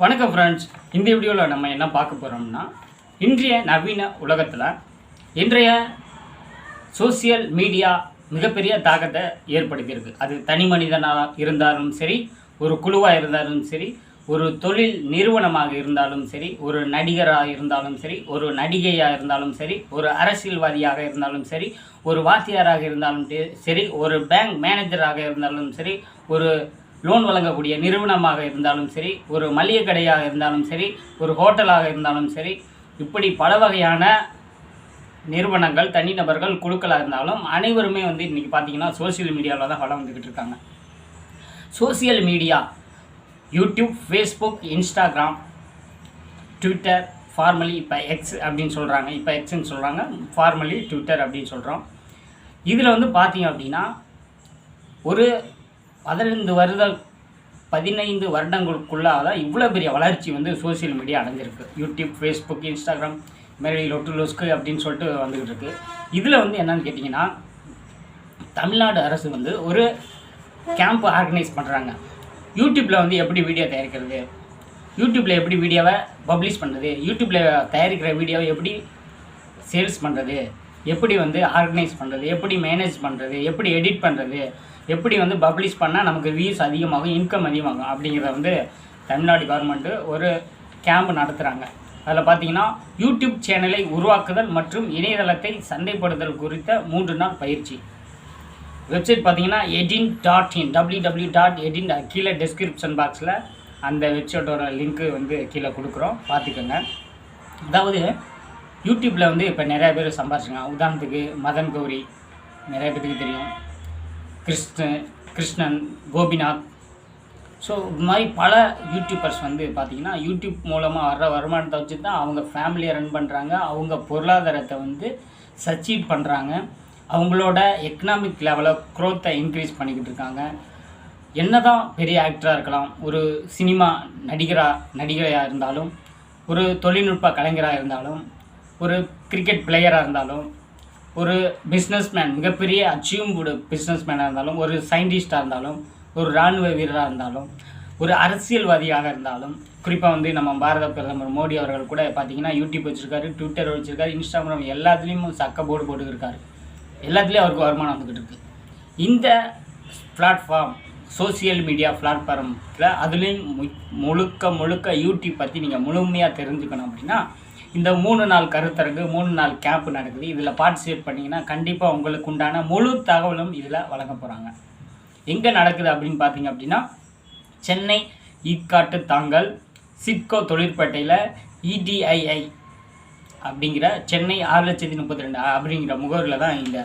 வணக்கம் ஃப்ரெண்ட்ஸ் இந்த வீடியோவில் நம்ம என்ன பார்க்க போகிறோம்னா இன்றைய நவீன உலகத்தில் இன்றைய சோசியல் மீடியா மிகப்பெரிய தாக்கத்தை ஏற்படுத்தியிருக்கு. அது தனி மனிதனாக இருந்தாலும் சரி ஒரு குழுவாக இருந்தாலும் சரி ஒரு தொழில் நிறுவனமாக இருந்தாலும் சரி ஒரு நடிகராக இருந்தாலும் சரி ஒரு நடிகையாக இருந்தாலும் சரி ஒரு அரசியல்வாதியாக இருந்தாலும் சரி ஒரு வாத்தியாராக இருந்தாலும் சரி- சரி ஒரு பேங்க் மேனேஜராக இருந்தாலும் சரி ஒரு லோன் வழங்கக்கூடிய நிறுவனமாக இருந்தாலும் சரி ஒரு மளிகை கடையாக இருந்தாலும் சரி ஒரு ஹோட்டலாக இருந்தாலும் சரி இப்படி பல வகையான நிறுவனங்கள் தனிநபர்கள் குழுக்களாக இருந்தாலும் அனைவருமே வந்து இன்றைக்கி பார்த்தீங்கன்னா சோஷியல் மீடியாவில் தான் வளம் வந்துக்கிட்டு இருக்காங்க. Social media YouTube Facebook Instagram Twitter formally இப்போ எக்ஸ் அப்படின்னு சொல்கிறாங்க இப்போ எக்ஸ்ன்னு சொல்கிறாங்க ஃபார்மலி ட்விட்டர் அப்படின்னு சொல்கிறோம் இதில் வந்து பார்த்தீங்க அப்படின்னா ஒரு பதினைந்து வருடம் பதினைந்து வருடங்களுக்குள்ளாக தான் இவ்வளோ பெரிய வளர்ச்சி வந்து சோசியல் மீடியா அடைஞ்சிருக்கு. யூடியூப் ஃபேஸ்புக் இன்ஸ்டாகிராம் மாரி லொட்டு லொஸ்க்கு அப்படின்னு சொல்லிட்டு வந்துக்கிட்டு இருக்கு. இதில் வந்து என்னன்னு கேட்டிங்கன்னா தமிழ்நாடு அரசு வந்து ஒரு கேம்ப் ஆர்கனைஸ் பண்ணுறாங்க யூடியூப்பில் வந்து எப்படி வீடியோ தயாரிக்கிறது? யூடியூப்பில் எப்படி வீடியோவை பப்ளிஷ் பண்ணுறது யூடியூப்பில் தயாரிக்கிற வீடியோவை எப்படி சேல்ஸ் பண்ணுறது எப்படி வந்து ஆர்கனைஸ் பண்ணுறது எப்படி மேனேஜ் பண்ணுறது எப்படி எடிட் பண்ணுறது எப்படி வந்து பப்ளிஷ் பண்ணால் நமக்கு வியூஸ் அதிகமாகும் இன்கம் அதிகமாகும் அப்படிங்கிறத வந்து தமிழ்நாடு கவர்மெண்ட்டு ஒரு கேம்ப் நடத்துகிறாங்க அதில் பார்த்தீங்கன்னா யூடியூப் சேனலை உருவாக்குதல் மற்றும் இணையதளத்தை சந்தைப்படுத்தல் குறித்த மூன்று நாள் பயிற்சி. வெப்சைட் பார்த்தீங்கன்னா editn dot in W W dot editn கீழே டிஸ்கிரிப்ஷன் பாக்ஸில் அந்த வெப்சைட்டோட லிங்க்கு வந்து கீழே கொடுக்குறோம். பார்த்துக்கோங்க அதாவது யூடியூப்பில் வந்து இப்போ நிறையா பேர் சம்பாரிச்சுங்க உதாரணத்துக்கு மதன் கௌரி நிறைய பேருக்கு தெரியும். கிருஷ்ண கிருஷ்ணன் கோபிநாத். ஸோ இது மாதிரி பல யூடியூபர்ஸ் வந்து பார்த்திங்கன்னா யூடியூப் மூலமாக வர்ற வருமானத்தை வச்சு தான் அவங்க ஃபேமிலியை ரன் பண்ணுறாங்க அவங்க பொருளாதாரத்தை வந்து சச்சீவ் பண்ணுறாங்க அவங்களோட எக்கனாமிக் லெவலை க்ரோத்தை இன்க்ரீஸ் பண்ணிக்கிட்டு இருக்காங்க. என்ன தான் பெரிய ஆக்டராக இருக்கலாம் ஒரு சினிமா நடிகராக நடிகராக இருந்தாலும் ஒரு தொழில்நுட்ப கலைஞராக இருந்தாலும் ஒரு கிரிக்கெட் பிளேயராக இருந்தாலும் ஒரு பிஸ்னஸ்மேன் மிகப்பெரிய அச்சீவ்டு பிஸ்னஸ்மேனாக இருந்தாலும் ஒரு சயின்டிஸ்டாக இருந்தாலும் ஒரு இராணுவ வீரராக இருந்தாலும் ஒரு அரசியல்வாதியாக இருந்தாலும் குறிப்பாக வந்து நம்ம பாரத பிரதமர் மோடி அவர்கள் கூட பார்த்தீங்கன்னா யூடியூப் வச்சுருக்காரு ட்விட்டர் வச்சுருக்காரு இன்ஸ்டாகிராம் எல்லாத்துலேயும் சக்க போர்டு போட்டுக்கிருக்காரு. எல்லாத்துலேயும் அவருக்கு வருமானம் வந்துக்கிட்டு இருக்குது இந்த பிளாட்ஃபார்ம் சோஷியல் மீடியா பிளாட்ஃபார்மில் அதுலேயும் முழுக்க முழுக்க யூடியூப் பற்றி நீங்கள் முழுமையாக தெரிஞ்சுக்கணும் அப்படின்னா இந்த மூணு நாள் கருத்தரங்கு மூணு நாள் கேம்ப் நடக்குது. இதில் பார்ட்டிசிபேட் பண்ணிங்கன்னா கண்டிப்பாக உங்களுக்கு உண்டான முழு தகவலும் இதில் வழங்க போகிறாங்க எங்கே நடக்குது அப்படின்னு பார்த்தீங்க அப்படின்னா சென்னை ஈக்காட்டு தாங்கல் சிட்கோ தொழிற்பேட்டையில் இடிஐஐ அப்படிங்கிற சென்னை ஆறு லட்சத்தி முப்பத்தி ரெண்டு அப்படிங்கிற முகவரில் தான் இந்த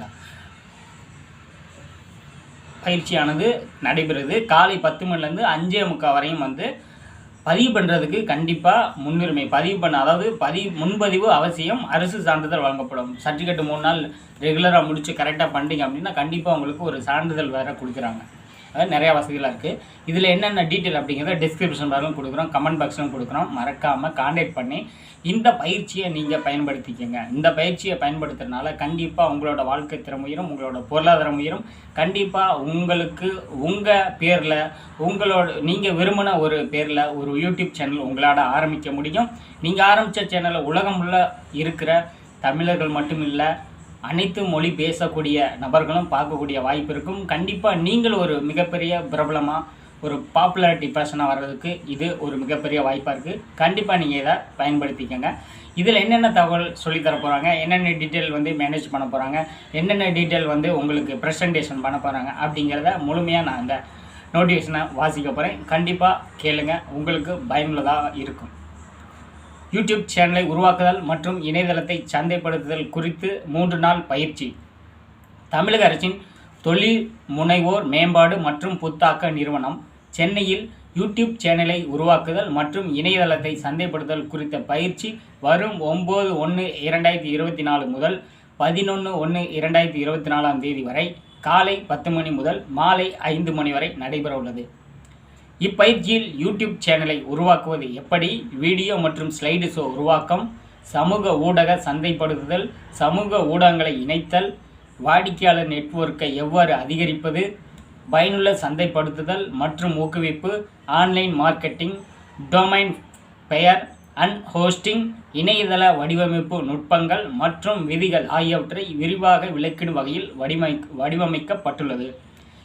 பயிற்சியானது நடைபெறுது. காலை பத்து மணிலேருந்து அஞ்சே முக்கால் வரையும் வந்து பதிவு பண்ணுறதுக்கு கண்டிப்பாக முன்னுரிமை பதிவு பண்ண அதாவது பதிவு முன்பதிவு அவசியம் அரசு சான்றிதழ் வழங்கப்படும். சர்டிஃபிகேட் மூணு நாள் ரெகுலராக முடித்து கரெக்டாக பண்ணிட்டீங்க அப்படின்னா கண்டிப்பாக உங்களுக்கு ஒரு சான்றிதழ் வேறு கொடுக்குறாங்க. அதாவது நிறையா வசதிகளாக இருக்குது இதில் என்னென்ன டீட்டெயில் அப்படிங்கிறத டிஸ்கிரிப்ஷன் பாக்ஸிலும் கொடுக்குறோம் கமெண்ட் பாக்ஸும் கொடுக்குறோம். மறக்காமல் காண்டாக்ட் பண்ணி இந்த பயிற்சியை நீங்கள் பயன்படுத்திக்கங்க. இந்த பயிற்சியை பயன்படுத்துறதுனால கண்டிப்பாக உங்களோட வாழ்க்கை திறன் உயரும் உங்களோட பொருளாதாரம் உயரும். கண்டிப்பாக உங்களுக்கு உங்கள் பேரில் உங்களோட நீங்கள் விரும்பின ஒரு பேரில் ஒரு யூடியூப் சேனல் உங்களால் ஆரம்பிக்க முடியும். நீங்கள் ஆரம்பித்த சேனலை உலகம் உள்ள இருக்கிற தமிழர்கள் மட்டும் இல்லை அனைத்து மொழி பேசக்கூடிய நபர்களும் பார்க்கக்கூடிய வாய்ப்பு இருக்கும். கண்டிப்பாக நீங்கள் ஒரு மிகப்பெரிய பிரபலமாக ஒரு பாப்புலாரிட்டி பர்சனாக வர்றதுக்கு இது ஒரு மிகப்பெரிய வாய்ப்பாக இருக்குது கண்டிப்பாக நீங்கள் இதை பயன்படுத்திக்கங்க. இதில் என்னென்ன தகவல் சொல்லித்தர போகிறாங்க என்னென்ன டீட்டெயில் வந்து மேனேஜ் பண்ண போகிறாங்க என்னென்ன டீட்டெயில் வந்து உங்களுக்கு ப்ரெசன்டேஷன் பண்ண போகிறாங்க அப்படிங்கிறத முழுமையாக நான் அந்த நோட்டிஃபிகேஷனை வாசிக்க போகிறேன் கண்டிப்பாக கேளுங்கள் உங்களுக்கு பயனுள்ளதாக இருக்கும். யூடியூப் சேனலை உருவாக்குதல் மற்றும் இணையதளத்தை சந்தைப்படுத்துதல் குறித்து மூன்று நாள் பயிற்சி. தமிழக அரசின் தொழில் முனைவோர் மேம்பாடு மற்றும் புத்தாக்க நிறுவனம் சென்னையில் யூடியூப் சேனலை உருவாக்குதல் மற்றும் இணையதளத்தை சந்தைப்படுத்துதல் குறித்த பயிற்சி வரும் ஒம்பது ஒன்று இரண்டாயிரத்தி இருபத்தி நாலு முதல் பதினொன்று ஒன்று இரண்டாயிரத்தி இருபத்தி நாலாம் தேதி வரை காலை பத்து மணி முதல் மாலை ஐந்து மணி வரை நடைபெற உள்ளது இப்பயிற்சியில் யூடியூப் சேனலை உருவாக்குவது எப்படி? வீடியோ மற்றும் ஸ்லைடு ஷோ உருவாக்கம் சமூக ஊடக சந்தைப்படுத்துதல் சமூக ஊடகங்களை இணைத்தல் வாடிக்கையாளர் நெட்வொர்க்கை எவ்வாறு அதிகரிப்பது பயனுள்ள சந்தைப்படுத்துதல் மற்றும் ஊக்குவிப்பு ஆன்லைன் மார்க்கெட்டிங் டொமைன் பெயர் அண்ட் ஹோஸ்டிங் இணையதள வடிவமைப்பு நுட்பங்கள் மற்றும் விதிகள் ஆகியவற்றை விரிவாக விளக்கிடும் வகையில் வடிவமை வடிவமைக்கப்பட்டுள்ளது.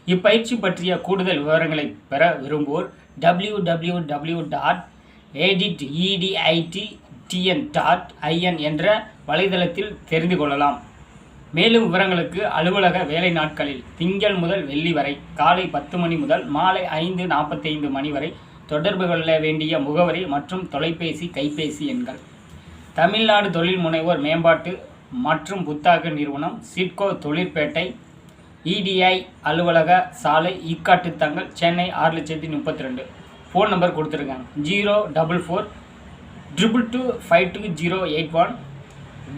இப்பயிற்சி பற்றிய கூடுதல் விவரங்களை பெற விரும்புவோர் W W W dot edit E D I T T N dot I N என்ற வலைதளத்தில் தெரிந்து கொள்ளலாம். மேலும் விவரங்களுக்கு அலுவலக வேலை நாட்களில் திங்கள் முதல் வெள்ளி வரை காலை பத்து மணி முதல் மாலை ஐந்து நாற்பத்தைந்து மணி வரை தொடர்பு கொள்ள வேண்டிய முகவரி மற்றும் தொலைபேசி கைபேசி எண்கள். தமிழ்நாடு தொழில் முனைவோர் மேம்பாட்டு மற்றும் புத்தாக்க நிறுவனம் சிட்கோ தொழிற்பேட்டை இடிஐ அலுவலக சாலை இக்காட்டுத்தங்கள் சென்னை ஆறு லட்சத்தி முப்பத்தி ரெண்டு. ஃபோன் நம்பர் கொடுத்துருக்காங்க. Zero double four triple two five two zero eight one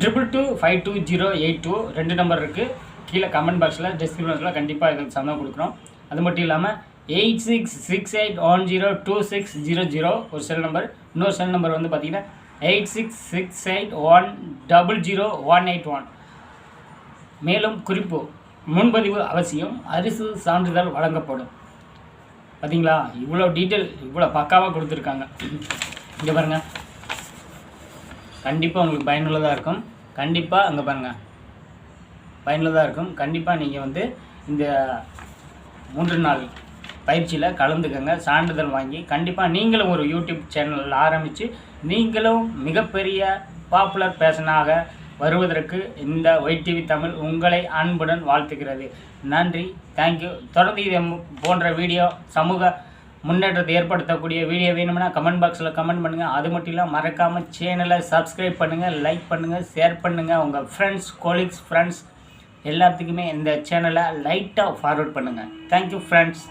triple two five two zero eight two ரெண்டு நம்பர் இருக்குது கீழே கமெண்ட் பாக்ஸில் டிஸ்கிரிப்ஷனில் கண்டிப்பாக இதுக்கு சந்தம் கொடுக்குறோம் அது மட்டும் இல்லாமல் eight six six eight one zero two six zero zero ஒரு செல் நம்பர் இன்னொரு செல் நம்பர் வந்து பார்த்தீங்கன்னா eight six six eight one double zero one eight one மேலும் குறிப்பு. முன்பதிவு அவசியம் அரிசு சான்றிதழ் வழங்கப்படும். பார்த்தீங்களா இவ்வளோ டீட்டெயில் இவ்வளோ பக்காவாக கொடுத்துருக்காங்க. இங்கே பாருங்கள் கண்டிப்பாக உங்களுக்கு பயனுள்ளதாக இருக்கும். கண்டிப்பாக அங்கே பாருங்கள் பயனுள்ளதாக இருக்கும். கண்டிப்பாக நீங்கள் வந்து இந்த மூன்று நாள் பயிற்சியில் கலந்துக்கங்க. சான்றிதழ் வாங்கி கண்டிப்பாக நீங்களும் ஒரு யூடியூப் சேனல் ஆரம்பித்து நீங்களும் மிகப்பெரிய பாப்புலர் பேஷனாக வருவதற்கு இந்த ஒய்டிவி தமிழ் உங்களை அன்புடன் வாழ்த்துகிறது. நன்றி. தேங்க்யூ தொடர்ந்து இது போன்ற வீடியோ சமூக முன்னேற்றத்தை ஏற்படுத்தக்கூடிய வீடியோ வேணும்னா கமெண்ட் பாக்ஸில் கமெண்ட் பண்ணுங்கள் அது மட்டும் இல்லாமல் மறக்காமல் சேனலை சப்ஸ்கிரைப் பண்ணுங்கள் லைக் பண்ணுங்கள் ஷேர் பண்ணுங்கள் உங்கள் ஃப்ரெண்ட்ஸ் கொலீக்ஸ் ஃப்ரெண்ட்ஸ் எல்லாத்துக்குமே இந்த சேனலை லைட்டாக ஃபார்வர்ட் பண்ணுங்கள் தேங்க்யூ ஃப்ரெண்ட்ஸ்